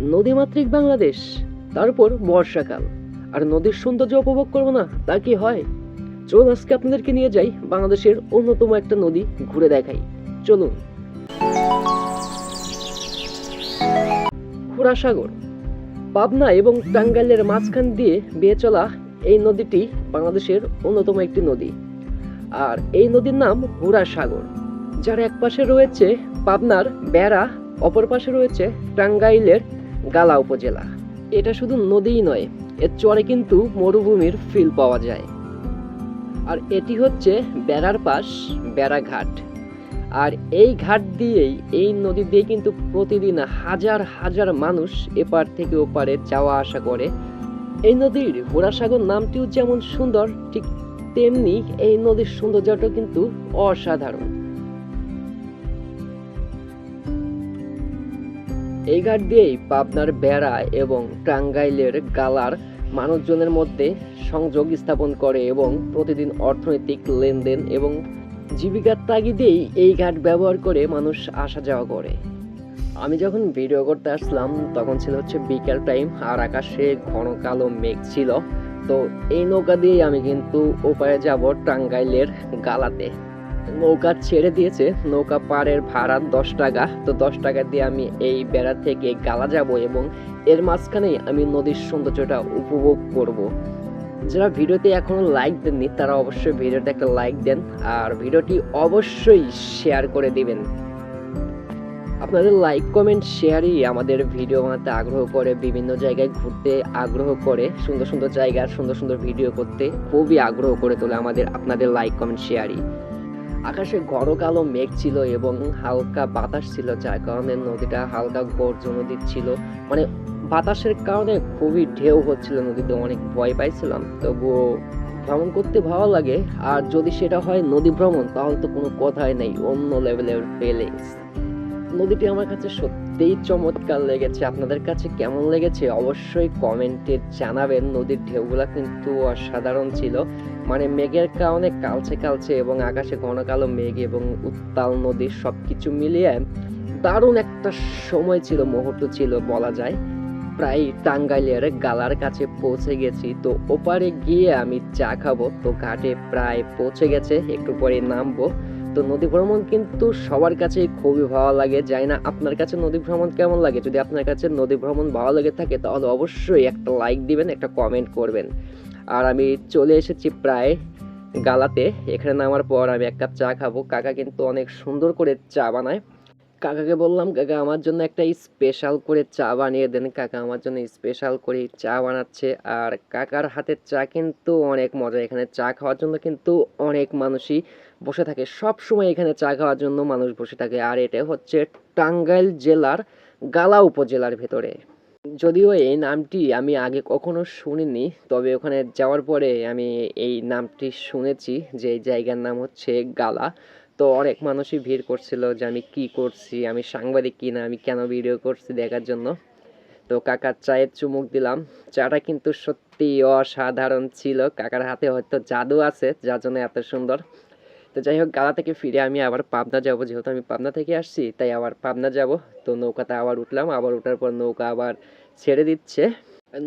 নদীমাতৃক বাংলাদেশ তার উপর বর্ষাকাল। আর নদীর সৌন্দর্য উপভোগ করব না, তা কি হয়? চল আজকে আপনাদেরকে নিয়ে যাই বাংলাদেশের অন্যতম একটা নদী ঘুরে দেখাই। চলুন। খুড়াসাগর পাবনা এবং টাঙ্গাইলের মাঝখান দিয়ে বেয়ে চলা এই নদীটি বাংলাদেশের অন্যতম একটি নদী। আর এই নদীর নাম হুরা সাগর যার এক পাশে রয়েছে পাবনার বেড়া, অপর পাশে রয়েছে টাঙ্গাইলের গালা উপজেলা। এটা শুধু নদীই নয়, এর চরে কিন্তু মরুভূমির ফিল পাওয়া যায়। আর এটি হচ্ছে বেড়ার পাশ বেড়াঘাট আর এই ঘাট দিয়েই, এই নদী দিয়ে কিন্তু প্রতিদিন হাজার হাজার মানুষ এপার থেকে ওপারে যাওয়া আসা করে। এই নদীর হোরাসাগর নামটিও যেমন সুন্দর, ঠিক তেমনি এই নদীর সৌন্দর্যটা কিন্তু অসাধারণ। এই ঘাট দিয়েই পাবনার বেড়া এবং টাঙ্গাইলের গালার মানুষজনের মধ্যে সংযোগ স্থাপন করে এবং প্রতিদিন অর্থনৈতিক লেনদেন এবং জীবিকার তাগিদেই এই ঘাট ব্যবহার করে মানুষ আসা যাওয়া করে। আমি যখন ভিডিও করতে আসলাম, তখন ছিল হচ্ছে বিকেল টাইম আর আকাশে ঘন কালো মেঘ ছিল। তো এই নৌকা দিয়েই আমি কিন্তু ওপারে যাব টাঙ্গাইলের গালাতে। নৌকা ছেড়ে দিয়েছে। নৌকা পাড়ের ভাড়া দশ টাকা। তো দশ টাকা দিয়ে আমি এই বেড়া থেকে গালা যাব এবং এর মাঝখানেই আমি নদীর সৌন্দর্যটা উপভোগ করব। যারা ভিডিওতে এখনও লাইক দেননি, তারা অবশ্যই ভিডিওতে একটা লাইক দেন আর ভিডিওটি অবশ্যই শেয়ার করে দিবেন। আপনাদের লাইক কমেন্ট শেয়ারই আমাদের ভিডিও বানাতে আগ্রহ করে, বিভিন্ন জায়গায় ঘুরতে আগ্রহ করে, সুন্দর সুন্দর জায়গার সুন্দর সুন্দর ভিডিও করতে খুবই আগ্রহ করে তোলে আমাদের, আপনাদের লাইক কমেন্ট শেয়ারই আকাশে ঘন কালো মেঘ ছিল এবং হালকা বাতাস ছিল, যার কারণে নদীটা হালকা গর্জন দিচ্ছিল মানে বাতাসের কারণে খুবই ঢেউ হচ্ছিল, নদীতে অনেক ভয় পাইছিলাম। তবুও ভ্রমণ করতে ভালো লাগে, আর যদি সেটা হয় নদী ভ্রমণ, তাহলে তো কোনো কথাই নেই, অন্য লেভেলের ফিলিংস নদীটি আমার কাছে সত্যিই চমৎকার লেগেছে। আপনাদের কাছে কেমন লেগেছে? অবশ্যই কমেন্টে জানাবেন। নদীর ঢেউগুলা কিন্তু অসাধারণ ছিল। মানে মেঘের কারণে কালচে কালচে এবং আকাশে ঘন কালো মেঘ এবং উত্তাল নদীর সবকিছু মিলিয়ে দারুণ একটা সময় ছিল, মুহূর্ত ছিল বলা যায়। প্রায় টাঙ্গাইলের গালার কাছে পৌঁছে গেছি, তো ওপারে গিয়ে আমি চা খাব। তো ঘাটে প্রায় পৌঁছে গেছে, একটু পরে নামবো। তো নদী ভ্রমণ কিন্তু সবার কাছে খুবই ভালো লাগে। জানি না আপনার কাছে নদী ভ্রমণ কেমন লাগে? যদি আপনার কাছে নদী ভ্রমণ ভালো লেগে থাকে, তাহলে অবশ্যই একটা লাইক দিবেন, একটা কমেন্ট করবেন। আর আমি চলে এসেছি প্রায় গালাতে। এখানে নামার পর আমি এক কাপ চা খাব। কাকা কিন্তু অনেক সুন্দর করে চা বানায়। কাকাকে বললাম, কাকা, আমার জন্য একটা স্পেশাল করে চা বানিয়ে দেন। কাকা আমার জন্য স্পেশাল করে চা বানাচ্ছে। আর কাকার হাতের চা কিন্তু অনেক মজা। এখানে চা খাওয়ার জন্য কিন্তু অনেক মানুষই বসে থাকে। সব সময় এখানে চা খাওয়ার জন্য মানুষ বসে থাকে। আর এটা হচ্ছে টাঙ্গাইল জেলার গালা উপজেলার ভেতরে। যদিও এই নামটি আমি আগে কখনো শুনিনি, তবে ওখানে যাওয়ার পরে আমি এই নামটি শুনেছি যে এই জায়গার নাম হচ্ছে গালা। তো অনেক মানুষই ভিড় করছিল যে আমি কি করছি, আমি সাংবাদিক কি না আমি কেন ভিডিও করছি দেখার জন্য। তো কাকার চায়ের চুমুক দিলাম। চাটা কিন্তু সত্যি অসাধারণ ছিল। কাকার হাতে হয়তো জাদু আছে, যার জন্য এত সুন্দর। তো যাই হোক, গালা থেকে ফিরে আমি আবার পাবনা যাব। যেহেতু আমি পাবনা থেকে আসছি, তাই আবার পাবনা যাব। তো নৌকাতে আবার উঠলাম। আবার ওঠার পর নৌকা আবার ছেড়ে দিচ্ছে।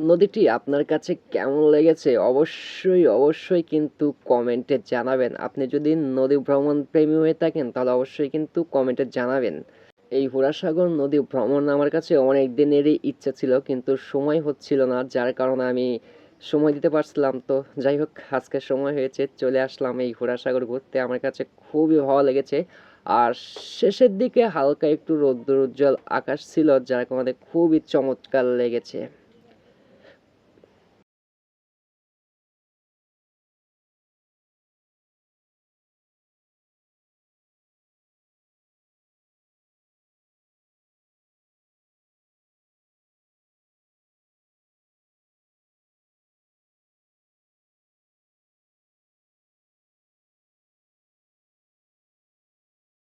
নদীটি আপনার কাছে কেমন লেগেছে? অবশ্যই অবশ্যই কিন্তু কমেন্টে জানাবেন। আপনি যদি নদী ভ্রমণ প্রেমী হয়ে থাকেন, তাহলে অবশ্যই কিন্তু কমেন্টে জানাবেন। এই হুরাসাগর নদী ভ্রমণ আমার কাছে অনেক দিনেরই ইচ্ছা ছিল, কিন্তু সময় হচ্ছিল না, যার কারণে আমি সময় দিতে পারছিলাম। তো যাই হোক, আজকে সময় হয়েছে, চলে আসলাম এই হুরাসাগর ঘুরতে। আমার কাছে খুবই ভালো লেগেছে। আর শেষের দিকে হালকা একটু রৌদ্র উজ্জ্বল আকাশ ছিল যার আমাদের খুবই চমৎকার লেগেছে।